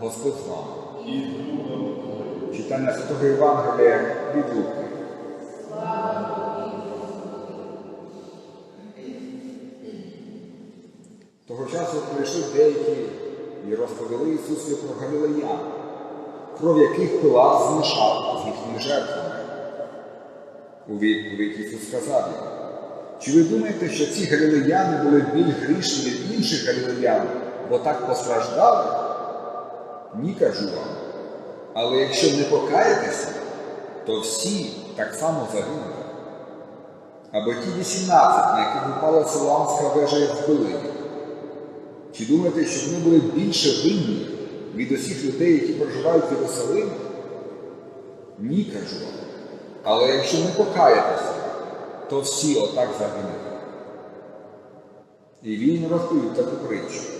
Господь з вами. і. Читання Святого Євангелія від Луки. Того часу прийшли деякі і розповіли Ісусу про Галілеян, кров яких Пилат змішав з їхніми жертвами. У відповідь Ісус сказав їм, чи ви думаєте, що ці галілеяни були більш грішні від інших галілеян, бо так постраждали? Ні, кажу вам. Але якщо не покаєтеся, то всі так само загинете. Або ті 18, на яких упала Силанська вежа збили їх. Чи думаєте, що вони були більше винні від усіх людей, які проживають в Єрусалимі? Ні, кажу вам. Але якщо не покаєтеся, то всі отак загинете. І він розповів таку притчу.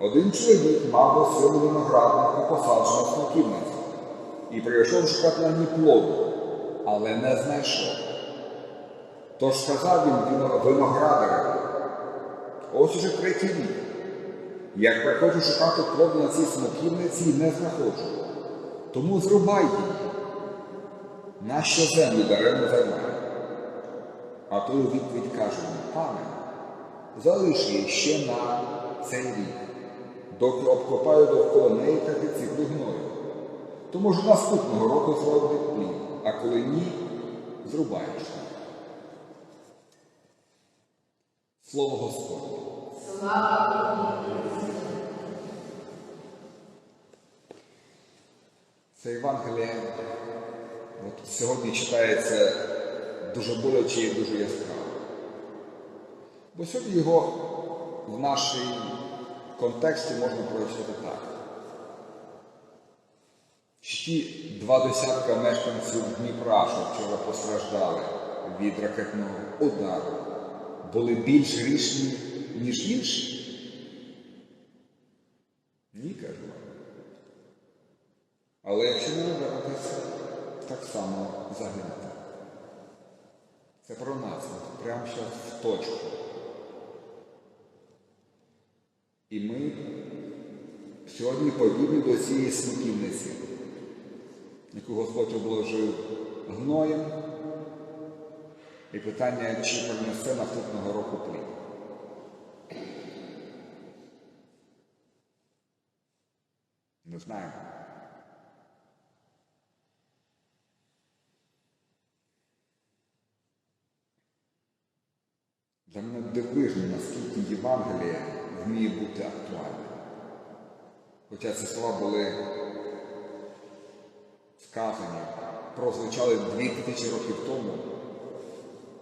Один чоловік мав до свого виноградника посаджену смоківницю і прийшов шукати на ній плоду, але не знайшов. Тож сказав він вино- виноградареві, ось уже третій рік. Як приходжу шукати плоду на цій смоківниці і не знаходжу. Тому зрубай її. Нащо землю даремно займає? А той у відповідь каже пане, залиш її ще на цей рік, доки обкопаю довкола неї та підсиплю гною. То може наступного року зробить плід, а коли ні, зрубаєш. Слово Господнє. Це Євангеліє от сьогодні читається дуже боляче і дуже яскраво. Бо сьогодні його в нашій контексті можна прочитати так. Ті два десятка мешканців Дніпра, що вчора постраждали від ракетного удару, були більш грішні, ніж інші? Ні, кажу. Але якщо не навернутися, так само загинете. Це про нас, прямо зараз в точку. І ми сьогодні подібні до цієї смоківниці, яку Господь обложив гноєм. І питання, чи принесе наступного року плід. Не знаємо. Для мене дивижно, наскільки Євангеліє вміє бути актуальним. Хоча ці слова були сказані, прозвучали дві тисячі років тому,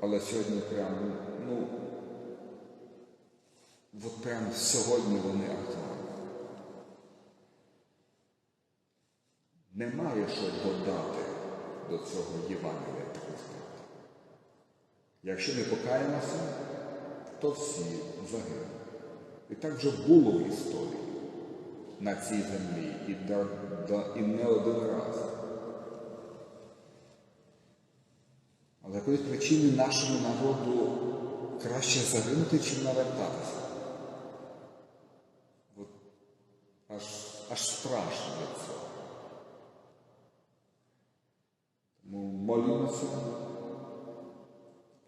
але сьогодні прямо, ну, от прямо сьогодні вони актуальні. Немає що додати до цього Євангелія, сказати. Якщо не покаємося, то всі загинуть. І так вже було в історії на цій землі і, да, да, і не один раз. Але якоїсь причини нашому народу краще загинути, чим навертатися. От аж, аж страшно від цього. Тому молімося.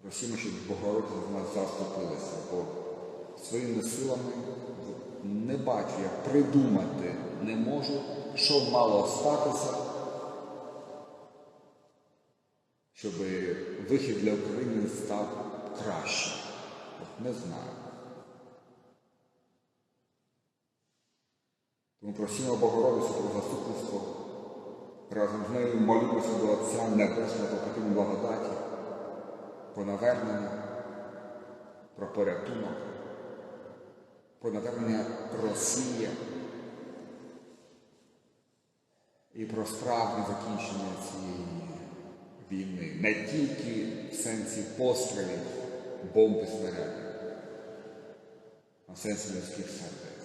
Просимо, щоб Богородиця з нас заступилася, своїми силами не бачу, як придумати не можу, що мало статися, щоб вихід для України став кращим. От не знаю. Тому просимо Богородицю про заступництво. Разом з нею молимося до Отця Небесного та благодаті про навернення, про порятунок, про навернення Росії і про справне закінчення цієї війни. Не тільки в сенсі пострілів, бомби снарядів, а в сенсі людських сердець.